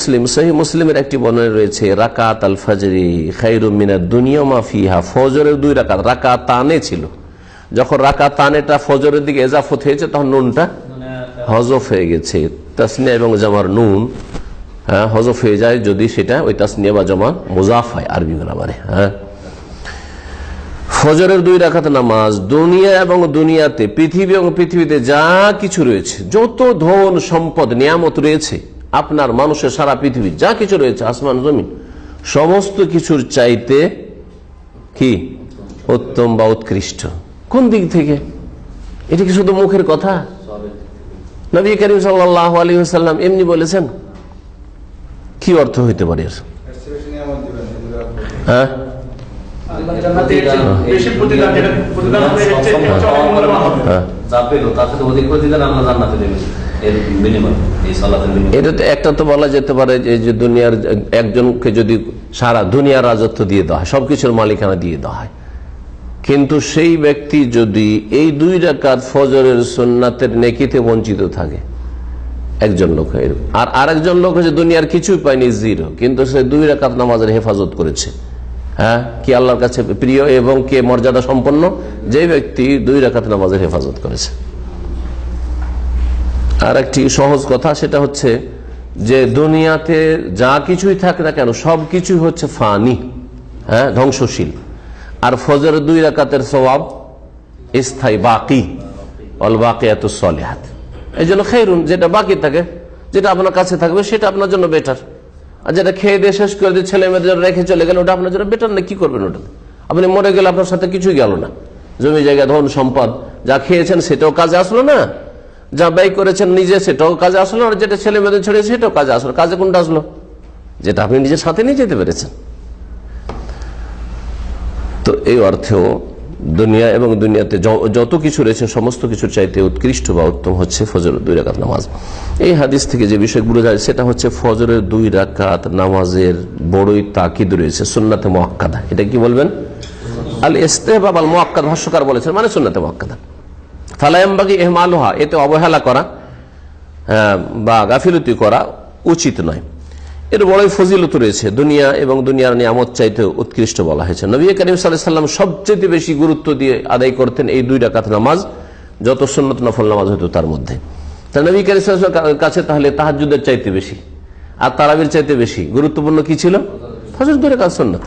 মুসলিম সহি মুসলিমের একটি বর্ণনা রয়েছে, রাকাত আল ফাজরি খাইরুমিনা দুনিয়া মাফিহা ফজরের দুই রাকাত রাকা তানে ছিল। যখন রাকা তানেটা ফজরের দিকে এজাফত হয়েছে, তখন নুনটা হজফ হয়ে গেছে। তাসনিয়া এবং জামার নুন হ্যাঁ হজফ হয়ে যায় যদি সেটা ওই তাসনিয়া বা জমা মুজাফ হয় আরবি গ্রামারে হ্যাঁ। ফজরের দুই রাখাত নামাজ, দুনিয়া এবং দুনিয়াতে, পৃথিবী এবং পৃথিবীতে যা কিছু রয়েছে, যত ধন সম্পদ, নিয়ামত রয়েছে আপনার মানুষের সারা পৃথিবী যা কিছু রয়েছে আসমান জমিন সমস্ত কিছুর চাইতে কি উত্তম বা উৎকৃষ্ট? কোন দিক থেকে? এটা কি শুধু মুখের কথা? নবী করিম সাল্লাহ আলী সাল্লাম এমনি বলেছেন কি অর্থ হইতে পারে হ্যাঁ। হ্যাঁ। একটা তো বলা যেতে পারে যে দুনিয়ার একজনকে যদি সারা দুনিয়ার রাজত্ব দিয়ে দেওয়া হয়, সবকিছুর মালিকানা দিয়ে দেওয়া হয়। কিন্তু সেই ব্যক্তি যদি এই দুই রাকাত ফজরের নেকিতে বঞ্চিত থাকে, একজন লোক। আর আরেকজন লোক হচ্ছে দুনিয়ার কিছুই পায়নি, জিরো। কিন্তু সে দুই রাকাত নামাজের হেফাজত করেছে। হ্যাঁ? কি আল্লাহর কাছে প্রিয় এবং কে মর্যাদা সম্পন্ন? যে ব্যক্তি দুই রাকাত নামাজের হেফাজত করেছে। আর একটি সহজ কথা, সেটা হচ্ছে যে দুনিয়াতে যা কিছুই থাকে না কেন, সব কিছুই হচ্ছে ফানি হ্যাঁ ধ্বংসশীল। আর ফজর দুই রাকাতের সবাব স্থায়ী, বাকি। অল বাকি এত সলেহাত। এই জন্য খেরুন যেটা বাকি থাকে, যেটা আপনার কাছে থাকবে, সেটা আপনার জন্য বেটার আর যেটা খেয়ে দিয়ে শেষ করে দিয়ে ছেলে মেয়েদের রেখে চলে গেলে, ওটা আপনার জন্য বেটার না, কি করবেন ওটা? আপনি মরে গেলে আপনার সাথে কিছুই গেল না। জমি জায়গা, ধন সম্পদ, যা খেয়েছেন সেটাও কাজে আসলো না। যা ব্যয় করেছেন নিজে, সেটাও কাজে আসলো, আর যেটা ছেলে মেয়েদের ছেড়ে সেটাও কাজে আসলো। কাজে কোনটা আসলো? যেটা আপনি নিজের সাথে নিয়ে যেতে পেরেছেন। তো এই অর্থেও দুনিয়া এবং দুনিয়াতে যত কিছু রয়েছে, সমস্ত কিছুর চাইতে উৎকৃষ্ট বা উত্তম হচ্ছে ফজরের দুই রাকাত নামাজ। এই হাদিস থেকে যে বিষয়গুলো যায়, সেটা হচ্ছে ফজরের দুই রাকাত নামাজের বড়ই তাকিদ রয়েছে, সুন্নাতে মহাক্কাদা এটা কি বলবেন? আল ইস্তেহবাব আল মোয়াক্কাদ ভাষ্যকার বলেছেন মানে সুন্নাতে মহাক্কাদা ফালায়ামবাগি এহমালুহা, এতে অবহেলা করা বা গাফিলতি করা উচিত নয়। এর বড়ই ফজিলত রয়েছে। দুনিয়া এবং দুনিয়ার নিয়ামত চাইতে উৎকৃষ্ট বলা হয়েছে। নবী করিম সাল্লাম সবচেয়ে বেশি গুরুত্ব দিয়ে আদায় করতেন এই দুই ডাকাত নামাজ, যত সুন্নত নফল নামাজ হতো তার মধ্যে। তা নবী করিম কাছে তাহলে তাহাজুদের চাইতে বেশি। আর তারাবির চাইতে বেশি। গুরুত্বপূর্ণ কি ছিল? ফজর দুই রাকাত সুন্নত।